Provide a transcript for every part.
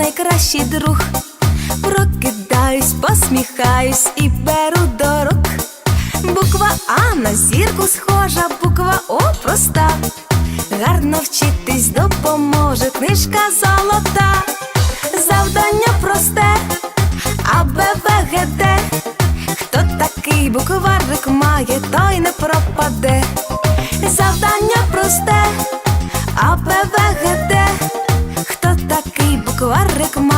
найкращий друг. Прокидаюсь, посміхаюсь і беру до рук. Буква А на зірку схожа, буква О проста. Гарно вчитись допоможе книжка золота. Завдання просте, А, Б. Хто такий букварик має, той не пропаде. Завдання просте, А, Б,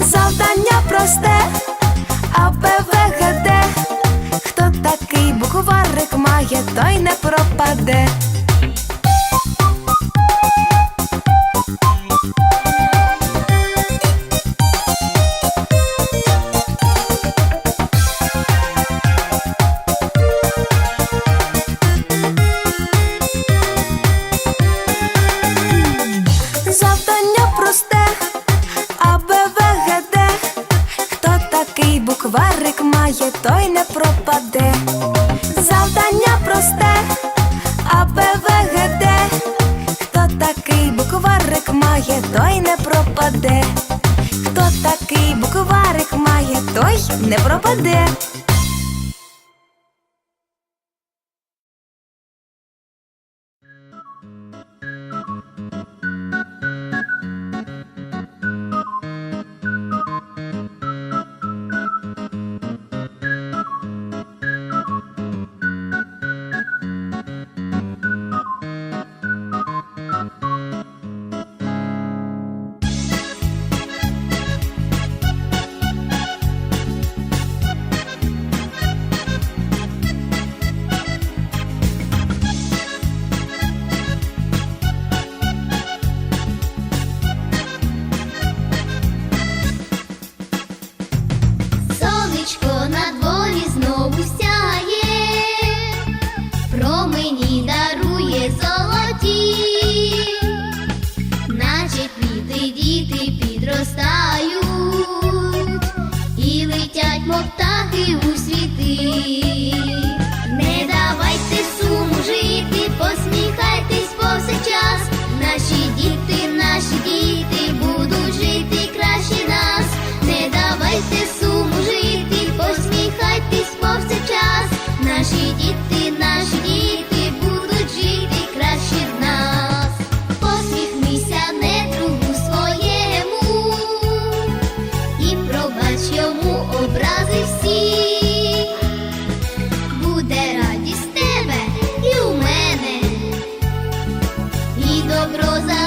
Завдання просте, А, Б, В, Г, Д. Хто такий букварик має, той має, той не пропаде. Завдання просте, А, Б, В, Г, Д. Хто такий букварик має, той не пропаде. Хто такий букварик має, той не пропаде. Діти підростають добро за.